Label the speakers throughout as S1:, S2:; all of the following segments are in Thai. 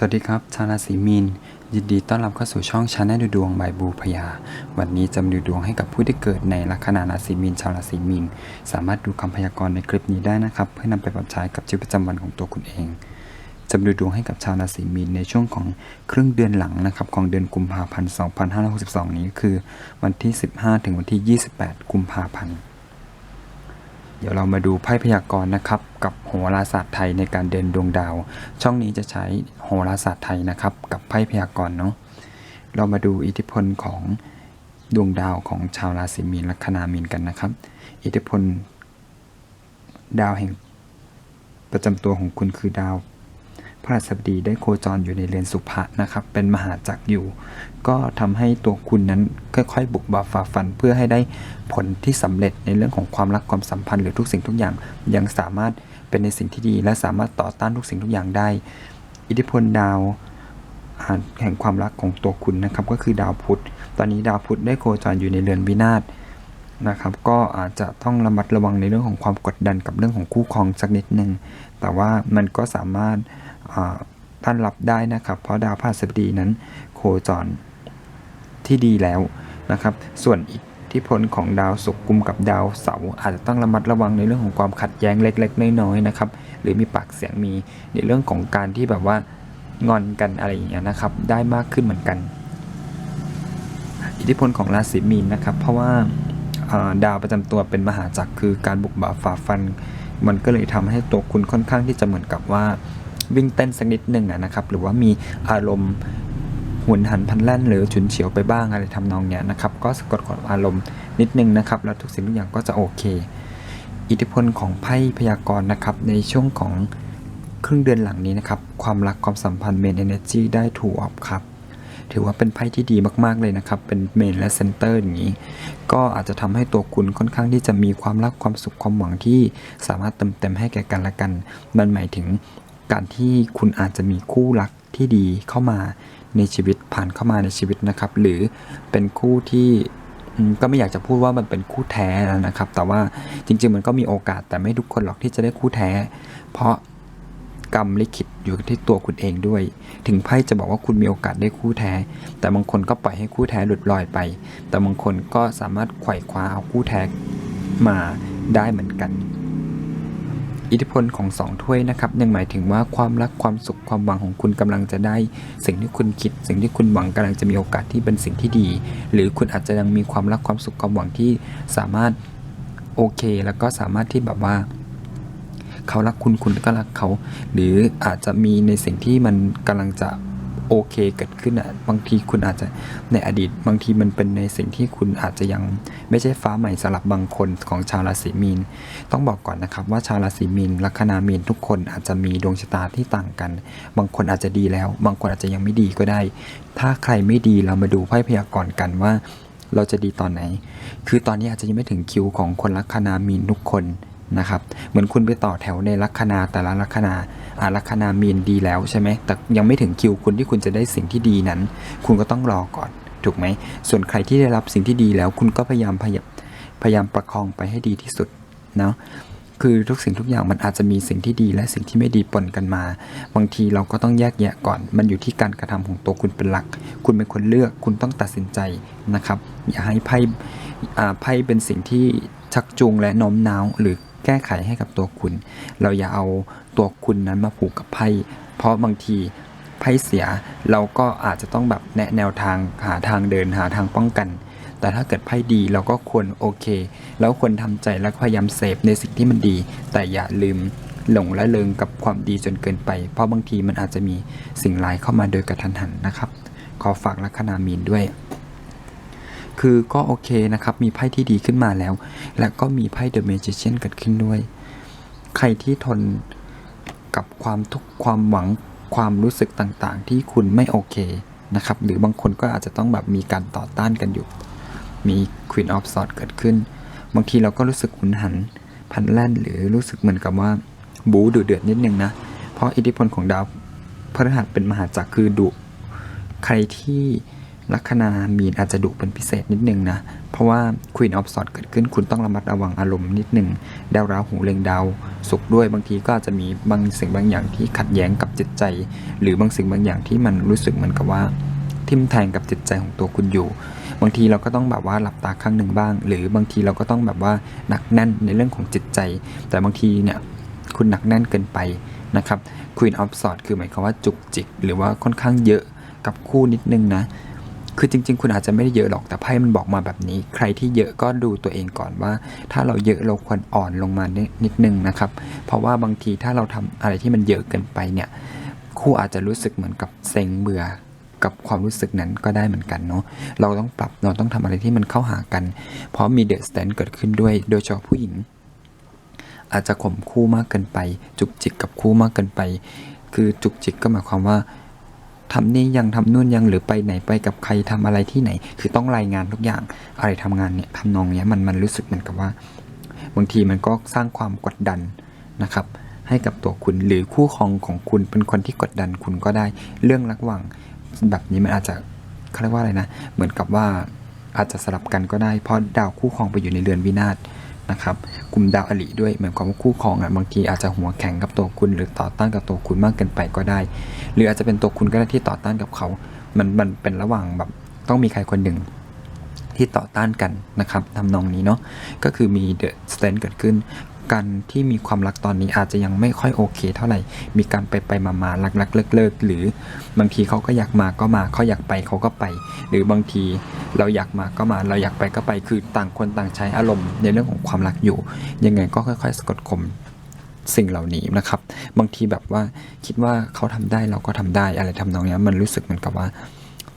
S1: สวัสดีครับ ชาวราศีมีน ยินดีต้อนรับเข้าสู่ช่องชาแนลดูดวงบายบูพยา วันนี้จะมาดูดวงให้กับผู้ที่เกิดในลัคนาราศีมีน ชาวราศีมีน สามารถดูคำพยากรณ์ในคลิปนี้ได้นะครับ เพื่อนำไปปรับใช้กับชีวิตประจำวันของตัวคุณเอง จะมาดูดวงให้กับชาวราศีมีนในช่วงของครึ่งเดือนหลังนะครับของเดือนกุมภาพันธ์ 2562 นี้คือ วันที่ 15 ถึงวันที่ 28 กุมภาพันธ์ เดี๋ยวเรามาดูไพ่พยากรณ์นะครับ กับโหราศาสตร์ไทยในการเดินดวงดาว ช่องนี้จะใช้โหราศาสตร์ไทยนะครับ กับไพ่พยากรณ์เนาะเรามาดูอิทธิพลของดวงดาวของชาวราศีมีนลัคนามีนกันนะครับ อิทธิพลดาวแห่งประจำตัวของคุณคือดาว พระราชบดีได้โคจรอยู่ในเรือนสุภะนะครับ เป็นมหาจักรอยู่ ก็ทำให้ตัวคุณนั้นค่อยๆ บุกบาฝ่าฟัน เพื่อให้ได้ผลที่สำเร็จในเรื่องของความรักความสัมพันธ์หรือทุกสิ่งทุกอย่างยังสามารถเป็นในสิ่งที่ดี และสามารถต่อต้านทุกสิ่งทุกอย่างได้ อิทธิพลดาวาแห่งความรักของตัวคุณนะครับ ก็คือดาวพุธ ตอนนี้ดาวพุธได้โคจรอยู่ในเรือนวินาศนะครับ ก็อาจจะต้องระมัดระวังในเรื่องของความกดดันกับเรื่องของคู่ครองสักนิดหนึ่งแต่ว่ามันก็สามารถ ต้านรับได้นะครับ เพราะดาวพฤหัสบดีนั้นโคจรที่ดีแล้วนะครับ ส่วนอิทธิพลของดาวศุกร์กุมกับดาวเสาร์อาจจะต้องระมัดระวังในเรื่องของความขัดแย้งเล็ก ๆ น้อยๆนะครับ หรือมีปากเสียงมีในเรื่องของการที่แบบว่างอนกันอะไรอย่างเงี้ยนะครับ ได้มากขึ้นเหมือนกัน อิทธิพลของราศีมีนนะครับ เพราะว่าดาวประจำตัวเป็นมหาจักรคือการบุกบ่าฝ่าฟัน มันก็เลยทำให้ตัวคุณค่อนข้างที่จะเหมือนกับว่า วิ่งเต้นสักนิดหนึ่งนะครับ หรือว่ามีอารมณ์หุนหันพันแล่นหรือฉุนเฉียวไปบ้างอะไรทำนองเนี้ยนะครับ ก็สะกดกดอารมณ์นิดนึงนะครับ แล้วทุกสิ่งทุกอย่างก็จะโอเค อิทธิพลของไพ่พยากรณ์นะครับ ในช่วงของครึ่งเดือนหลังนี้นะครับ ความรักความสัมพันธ์เมนเอเนจีได้ถูกออกครับถือว่าเป็นไพ่ที่ดีมาก ๆ เลยนะครับ เป็นเมนและเซนเตอร์อย่างนี้ ก็อาจจะทำให้ตัวคุณค่อนข้างที่จะมีความรักความสุขความหวังที่สามารถเติมเต็มให้แก่กันและกัน มันหมายถึง การที่คุณอาจจะมีคู่รักที่ดีเข้ามาในชีวิตผ่านเข้ามาในชีวิตนะครับ หรือเป็นคู่ที่ก็ไม่อยากจะพูดว่ามันเป็นคู่แท้นะครับ แต่ว่าจริง ๆ มันก็มีโอกาสแต่ไม่ทุกคนหรอกที่จะได้คู่แท้ เพราะกรรมลิขิตอยู่ที่ตัวคุณเองด้วย ถึงไพ่จะบอกว่าคุณมีโอกาสได้คู่แท้ แต่บางคนก็ปล่อยให้คู่แท้หลุดลอยไป แต่บางคนก็สามารถไขว่คว้าเอาคู่แท้มาได้เหมือนกัน อิทธิพลของสองถ้วยนะครับยังหมายถึงว่าความรักความสุขความหวังของคุณกำลังจะได้ สิ่งที่คุณคิด สิ่งที่คุณหวังกำลังจะมีโอกาสที่เป็นสิ่งที่ดี หรือคุณอาจจะยังมีความรักความสุขความหวังที่สามารถโอเค แล้วก็สามารถที่แบบว่าเขารักคุณคุณก็รักเขา หรืออาจจะมีในสิ่งที่มันกำลังจะ โอเคเกิดขึ้นอะบางทีคุณอาจจะในอดีต บางทีมันเป็นในสิ่งที่คุณอาจจะยังไม่ใช่ฟ้าใหม่สำหรับบางคนของชาวราศีมีน ต้องบอกก่อนนะครับว่าชาวราศีมีนลัคนามีนทุกคนอาจจะมีดวงชะตาที่ต่างกัน บางคนอาจจะดีแล้ว บางคนอาจจะยังไม่ดีก็ได้ ถ้าใครไม่ดีเรามาดูไพ่พยากรณ์กันว่า เราจะดีตอนไหน คือตอนนี้อาจจะยังไม่ถึงคิวของคนลัคนามีนทุกคน นะครับ เหมือนคุณไปต่อแถวในลัคนาแต่ละลัคนาอาลัคนามีนดีแล้วใช่ไหม แต่ยังไม่ถึงคิวคุณที่คุณจะได้สิ่งที่ดีนั้น คุณก็ต้องรอก่อน ถูกไหม ส่วนใครที่ได้รับสิ่งที่ดีแล้ว คุณก็พยายามพยายามพยายามประคองไปให้ดีที่สุดเนาะคือทุกสิ่งทุกอย่างมันอาจจะมีสิ่งที่ดีและสิ่งที่ไม่ดีปนกันมา บางทีเราก็ต้องแยกแยะก่อน มันอยู่ที่การกระทำของตัวคุณเป็นหลัก คุณเป็นคนเลือก คุณต้องตัดสินใจนะครับ อย่าให้ไพ่ไพ่เป็นสิ่งที่ชักจูงและโน้มน้าวหรือ แก้ไขให้กับตัวคุณ เราอย่าเอาตัวคุณนั้นมาผูกกับไพ่ เพราะบางทีไพ่เสียเราก็อาจจะต้องแบบแนะแนวทางหาทางเดินหาทางป้องกัน แต่ถ้าเกิดไพ่ดีเราก็ควรโอเค แล้วควรทำใจและพยายามเสพในสิ่งที่มันดี แต่อย่าลืมหลงละเลงกับความดีจนเกินไป เพราะบางทีมันอาจจะมีสิ่งร้ายเข้ามาโดยกระทันหันนะครับ ขอฝากลัคนามีนด้วย คือก็โอเคนะครับ มีไพ่ที่ดีขึ้นมาแล้ว และก็มีไพ่เดอะเมจิเชียนเกิดขึ้นด้วย ใครที่ทนกับความทุกข์ความหวังความรู้สึกต่างๆ ที่คุณไม่โอเคนะครับ หรือบางคนก็อาจจะต้องแบบมีการต่อต้านกันอยู่ มี Queen of Swords เกิดขึ้น บางทีเราก็รู้สึกหุนหันพันแล่นหรือรู้สึกเหมือนกับว่าบูดุเดือดนิดนึงนะ เพราะอิทธิพลของดาวพฤหัสเป็นมหาจักรคือดุ ใครที่ ลัคนามีนอาจจะดุเป็นพิเศษนิดนึงนะ เพราะว่า Queen of Swords เกิดขึ้นคุณต้องระมัดระวังอารมณ์นิดนึงดาวราหูเล็งดาวสุขด้วยบางทีก็อาจจะมีบางสิ่งบางอย่างที่ขัดแย้งกับจิตใจ หรือบางสิ่งบางอย่างที่มันรู้สึกเหมือนกับว่า ทิมแทงกับจิตใจของตัวคุณอยู่ บางทีเราก็ต้องแบบว่าหลับตาข้างหนึ่งบ้าง หรือบางทีเราก็ต้องแบบว่าหนักแน่นในเรื่องของจิตใจ แต่บางทีเนี่ยคุณหนักแน่นเกินไปนะครับ Queen of Swords คือหมายความว่าจุกจิก หรือว่าค่อนข้างเยอะกับคู่นิดนึงนะ คือจริง ๆ คุณอาจจะไม่ได้เยอะหรอกแต่ไพ่มันบอกมาแบบนี้ ใครที่เยอะก็ดูตัวเองก่อนว่า ถ้าเราเยอะเราควรอ่อนลงมานิดนิดนึงนะครับ เพราะว่าบางทีถ้าเราทำอะไรที่มันเยอะเกินไปเนี่ยคู่อาจจะรู้สึกเหมือนกับเซ็งเบื่อกับความรู้สึกนั้นก็ได้เหมือนกันเนาะ เราต้องปรับ เราต้องทำอะไรที่มันเข้าหากัน เพราะมีเดอะสแตนเกิดขึ้นด้วย โดยเฉพาะผู้หญิง อาจจะข่มคู่มากเกินไป จุกจิกกับคู่มากเกินไป คือจุกจิกก็หมายความว่า ทำนี่ยังทำนู่นยังหรือไปไหนไปกับใครทำอะไรที่ไหน คือต้องรายงานทุกอย่างอะไรทำงานเนี่ยทำนองเนี้ยมันมันรู้สึกเหมือนกับว่า บางทีมันก็สร้างความกดดันนะครับ ให้กับตัวคุณหรือคู่ครองของคุณเป็นคนที่กดดันคุณก็ได้ เรื่องระหว่างแบบนี้มันอาจจะเขาเรียกว่าอะไรนะ เหมือนกับว่าอาจจะสลับกันก็ได้เพราะดาวคู่ครองไปอยู่ในเรือนวินาศ นะครับกลุ่มดาวอลิด้วยเหมือนความว่าคู่ครองอะบางทีอาจจะหัวแข็งกับตัวคุณ หรือต่อต้านกับตัวคุณมากเกินไปก็ได้ หรืออาจจะเป็นตัวคุณก็ได้ที่ต่อต้านกับเขา มันมันเป็นระหว่างแบบต้องมีใครคนหนึ่งที่ต่อต้านกันนะครับทำนองนี้เนาะก็คือมีเดอะสแตนเกิดขึ้น การที่มีความรักตอนนี้อาจจะยังไม่ค่อยโอเค เท่าไหร่ มีการไปไปมามารักรักเลิกเลิกหรือบางทีเขาก็อยากมาก็มาเขาอยากไปเขาก็ไป หรือบางทีเราอยากมาก็มาเราอยากไปก็ไปคือต่างคนต่างใช้อารมณ์ในเรื่องของความรักอยู่ ยังไงก็ค่อย ๆ สะกดข่มสิ่งเหล่านี้นะครับ บางทีแบบว่าคิดว่าเขาทำได้เราก็ทำได้อะไรทำนองนี้มันรู้สึกเหมือนกับว่า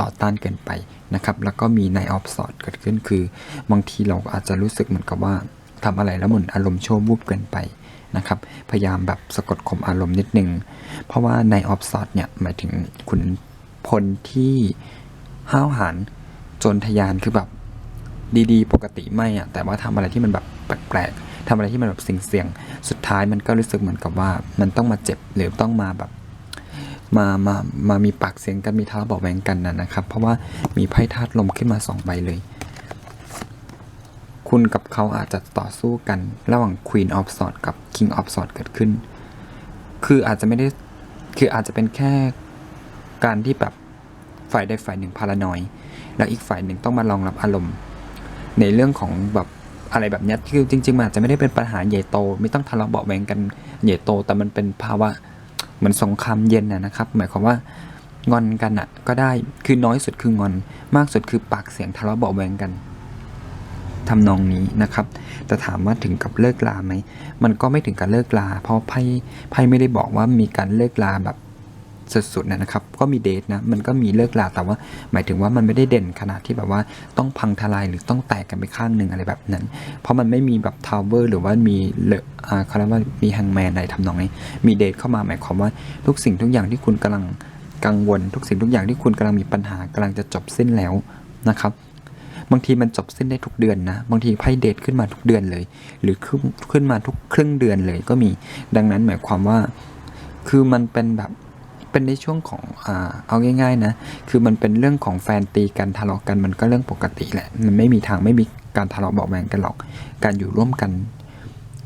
S1: ต่อต้านเกินไปนะครับ แล้วก็มีในออฟสอดเกิดขึ้นคือ บางทีเราอาจจะรู้สึกเหมือนกับว่า ทำอะไรแล้วหมือนอารมณ์ชั่ววูบเกินไปนะครับพยายามแบบสะกดข่มอารมณ์นิดนึง เพราะว่าในออฟสอดเนี่ยหมายถึงขุนพลที่ห้าวหาญจรทยานคือแบบดีๆ ปกติไม่อะแต่ว่าทำอะไรที่มันแบบแปลกๆทำอะไรที่มันแบบเสี่ยงๆสุดท้ายมันก็รู้สึกเหมือนกับว่ามันต้องมาเจ็บหรือต้องมาแบบมา มา มามีปากเสียงกันมีทะเลาะเบาะแวงกันนะนะครับ เพราะว่ามีไพ่ธาตุลมขึ้นมาสองใบเลย คุณกับเขาอาจจะต่อสู้กัน ระหว่าง Queen of Swords กับ King of Swords เกิดขึ้น คืออาจจะไม่ได้ คืออาจจะเป็นแค่การที่แบบฝ่ายใดฝ่ายหนึ่งพารานอย แล้วอีกฝ่ายหนึ่งต้องมารองรับอารมณ์ ในเรื่องของแบบอะไรแบบนี้คือจริงๆมันอาจจะไม่ได้เป็นปัญหาใหญ่โต ไม่ต้องทะเลาะเบาะแวงกันใหญ่โต แต่มันเป็นภาวะเหมือนสงครามเย็นนะนะครับ หมายความว่างอนกันอะก็ได้คือน้อยสุดคืองอนมากสุดคือปากเสียงทะเลาะเบาะแวงกัน ทำนองนี้นะครับ แต่ถามว่าถึงกับเลิกลาไหม มันก็ไม่ถึงกับเลิกลา เพราะไพ่ไพ่ไม่ได้บอกว่ามีการเลิกลาแบบสุดๆนะครับ ก็มีเดทนะ มันก็มีเลิกลา แต่ว่า หมายถึงว่ามันไม่ได้เด่นขนาดที่แบบว่าต้องพังทลายหรือต้องแตกกันไปข้างหนึ่งอะไรแบบนั้น เพราะมันไม่มีแบบทาวเวอร์หรือว่ามีเลอะอ่าเขาเรียกว่ามีแฮงแมนอะไรทำนองนี้ มีเดทเข้ามาหมายความว่าทุกสิ่งทุกอย่างที่คุณกำลังกังวล ทุกสิ่งทุกอย่างที่คุณกำลังมีปัญหากำลังจะจบสิ้นแล้วนะครับ บางทีมันจบสิ้นได้ทุกเดือนนะ บางทีไพ่เดทขึ้นมาทุกเดือนเลย หรือขึ้นขึ้นมาทุกครึ่งเดือนเลยก็มี ดังนั้นหมายความว่า คือมันเป็นแบบเป็นในช่วงของอ่าเอาง่าย ๆนะ คือมันเป็นเรื่องของแฟนตีกันทะเลาะกันมันก็เรื่องปกติแหละ มันไม่มีทางไม่มีการทะเลาะเบาะแวงกันหรอก การอยู่ร่วมกัน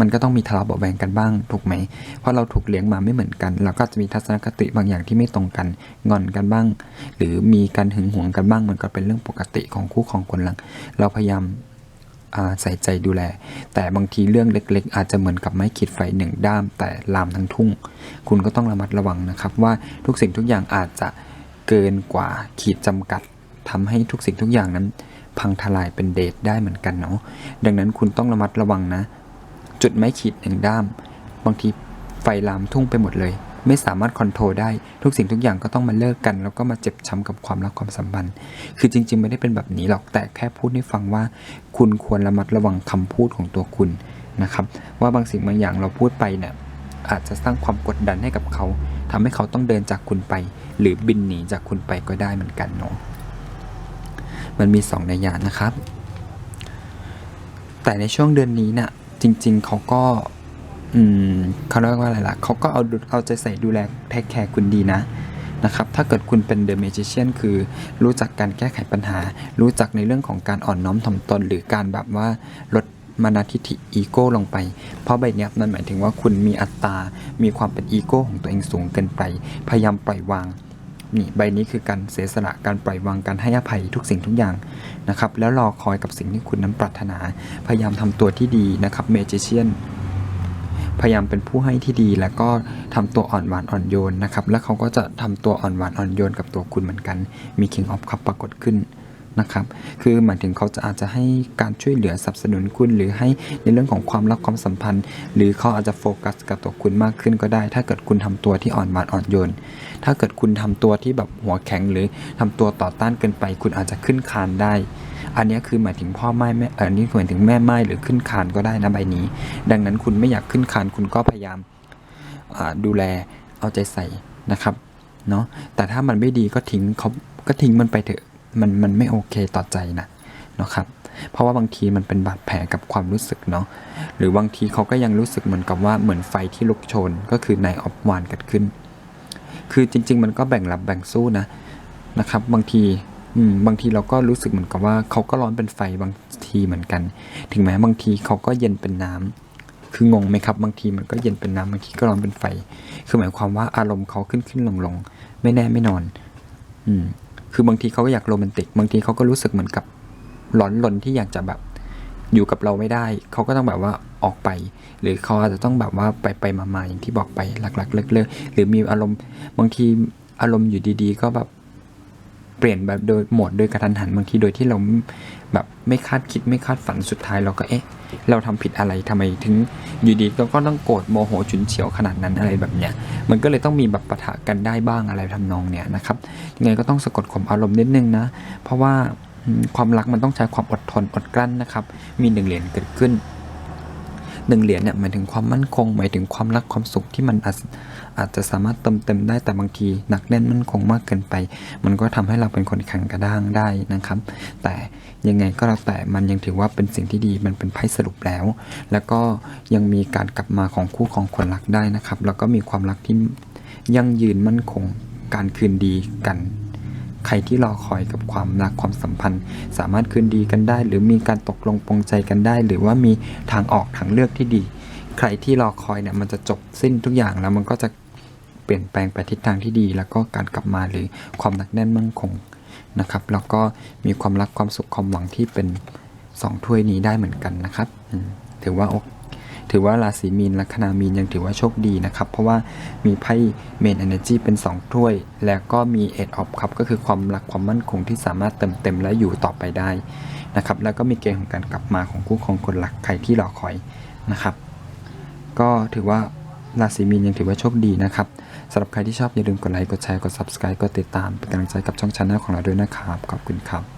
S1: มันก็ต้องมีทะเลาะเบาะแวงกันบ้างถูกไหม เพราะเราถูกเลี้ยงมาไม่เหมือนกัน เราก็จะมีทัศนคติบางอย่างที่ไม่ตรงกัน งอนกันบ้าง หรือมีการหึงหวงกันบ้าง มันก็เป็นเรื่องปกติของคู่ของคนหลัง เราพยายามใส่ใจดูแล แต่บางทีเรื่องเล็ก ๆ อาจจะเหมือนกับไม้ขีดไฟหนึ่งด้าม แต่ลามทั้งทุ่ง คุณก็ต้องระมัดระวังนะครับ ว่าทุกสิ่งทุกอย่างอาจจะเกินกว่าขีดจำกัดทำให้ทุกสิ่งทุกอย่างนั้น พังทลายเป็นเดทได้เหมือนกันเนาะ ดังนั้นคุณต้องระมัดระวังนะ จุดไม้ขีดหนึ่งด้าม บางทีไฟลามทุ่งไปหมดเลย ไม่สามารถคอนโทรลได้ทุกสิ่งทุกอย่างก็ต้องมาเลิกกัน แล้วก็มาเจ็บช้ำกับความรักความสัมพันธ์ คือจริง ๆ ไม่ได้เป็นแบบนี้หรอกแต่แค่พูดให้ฟังว่า คุณควรระมัดระวังคำพูดของตัวคุณนะครับ ว่าบางสิ่งบางอย่างเราพูดไปเนี่ยอาจจะสร้างความกดดันให้กับเขาทำให้เขาต้องเดินจากคุณไป หรือบินหนีจากคุณไปก็ได้เหมือนกันเนาะมันมีสองนัยยะนะครับ แต่ในช่วงเดือนนี้เนี่ย จริง ๆ เขาก็อืมเขาเรียกว่าอะไรล่ะเขาก็เอาดูเอาใจใส่ดูแลแทคแคร์คุณดีนะนะครับ ถ้าเกิดคุณเป็น The Magician คือรู้จักการแก้ไขปัญหา รู้จักในเรื่องของการอ่อนน้อมถ่อมตน หรือการแบบว่าลดมานาทิฐิอีโก้ลงไป เพราะใบเนี้ยมันหมายถึงว่าคุณมีอัตตา มีความเป็นอีโก้ของตัวเองสูงเกินไป พยายามปล่อยวาง นี่ใบนี้คือการเสียสละการปล่อยวางการให้อภัยทุกสิ่งทุกอย่างนะครับ แล้วรอคอยกับสิ่งที่คุณนั้นปรารถนา พยายามทำตัวที่ดีนะครับเมจิเชียนพยายามเป็นผู้ให้ที่ดีแล้วก็ทำตัวอ่อนหวานอ่อนโยนนะครับ แล้วเขาก็จะทำตัวอ่อนหวานอ่อนโยนกับตัวคุณเหมือนกัน มี King of Cup ปรากฏขึ้น นะครับ คือหมายถึงเขาจะอาจจะให้การช่วยเหลือสนับสนุนคุณ หรือให้ในเรื่องของความรักความสัมพันธ์ หรือเขาอาจจะโฟกัสกับตัวคุณมากขึ้นก็ได้ ถ้าเกิดคุณทำตัวที่อ่อนหวานอ่อนโยน ถ้าเกิดคุณทำตัวที่แบบหัวแข็งหรือทำตัวต่อต้านเกินไป คุณอาจจะขึ้นคานได้อันนี้คือหมายถึงพ่อไม้แม่ออนี่หมายถึงแม่ไม้หรือขึ้นคานก็ได้นะใบนี้ ดังนั้นคุณไม่อยากขึ้นคานคุณก็พยายามดูแลเอาใจใส่นะครับเนาะแต่ถ้ามันไม่ดีก็ทิ้งเขาก็ทิ้งมันไปเถอะ มันมันไม่โอเคต่อใจนะเนาะครับเพราะว่าบางทีมันเป็นบาดแผลกับความรู้สึกเนาะหรือบางทีเขาก็ยังรู้สึกเหมือนกับว่าเหมือนไฟที่ลุกโชนก็คือนายออฟวานเกิดขึ้น คือจริง ๆ มันก็แบ่งรับแบ่งสู้นะนะครับ บางทีอืมบางทีเราก็รู้สึกเหมือนกับว่าเขาก็ร้อนเป็นไฟบางทีเหมือนกัน ถึงแม้บางทีเขาก็เย็นเป็นน้ำคืองงไหมครับ บางทีมันก็เย็นเป็นน้ำบางทีก็ร้อนเป็นไฟ คือหมายความว่าอารมณ์เขาขึ้นขึ้นลงลงไม่แน่ไม่นอน อืม คือบางทีเขาก็อยากโรแมนติก บางทีเขาก็รู้สึกเหมือนกับร้อนรนที่อยากจะแบบอยู่กับเราไม่ได้ เขาก็ต้องแบบว่าออกไป หรือเขาอาจจะต้องแบบว่าไปไปมาๆอย่างที่บอกไปหลักๆเลิกๆหรือมีอารมณ์บางทีอารมณ์อยู่ดีๆ ก็แบบ เปลี่ยนแบบโดยโหมดโดยกระทันหันบางทีโดยที่เราแบบไม่คาดคิดไม่คาดฝันสุดท้ายเราก็เอ๊ะ เราทำผิดอะไรทำไมถึงอยู่ดีก็ก็ต้องโกรธโมโหฉุนเฉียวขนาดนั้นอะไรแบบเนี้ยมันก็เลยต้องมีแบบปะทะกันได้บ้างอะไรทำนองเนี้ยนะครับยังไงก็ต้องสะกดข่มอารมณ์นิดนึงนะ เพราะว่าความรักมันต้องใช้ความอดทนอดกลั้นนะครับ มีหนึ่งเหรียญเกิดขึ้น หนึ่งเหรียญเนี่ยหมายถึงความมั่นคง หมายถึงความรักความสุขที่มันอาจอาจจะสามารถเติมเต็มได้แต่บางทีหนักแน่นมั่นคงมากเกินไป มันก็ทำให้เราเป็นคนแข็งกระด้างได้นะครับ แต่ยังไงก็แล้วแต่มันยังถือว่าเป็นสิ่งที่ดีมันเป็นไพ่สรุปแล้ว แล้วก็ยังมีการกลับมาของคู่ของคนรักได้นะครับ แล้วก็มีความรักที่ยั่งยืนมั่นคงการคืนดีกัน ใครที่รอคอยกับความรักความสัมพันธ์ สามารถคืนดีกันได้ หรือมีการตกลงปรงใจกันได้ หรือว่ามีทางออกทางเลือกที่ดี ใครที่รอคอยเนี่ยมันจะจบสิ้นทุกอย่างแล้วมันก็จะเปลี่ยนแปลงไปทิศทางที่ดี แล้วก็การกลับมาหรือความหนักแน่นมั่นคงนะครับ แล้วก็มีความรักความสุขความหวังที่เป็นสองถ้วยนี้ได้เหมือนกันนะครับถือว่าโอ ถือว่าราศีมีนลัคนามีนยังถือว่าโชคดีนะครับ เพราะว่ามีไพ่เมน Energy เป็น 2 ถ้วย แล้วก็มีเอ็ดออฟคัพก็คือความรักความมั่นคงที่สามารถเติมเต็มและอยู่ต่อไปได้นะครับแล้วก็มีเกณฑ์ของการกลับมาของคู่ของคนหลักใครที่รอคอยนะครับ ก็ถือว่าราศีมีนยังถือว่าโชคดีนะครับสำหรับใครที่ชอบอย่าลืมกดไลค์กดแชร์กด subscribe กดติดตามเป็นกำลังใจกับช่องชาแนลของเราด้วยนะครับขอบคุณครับ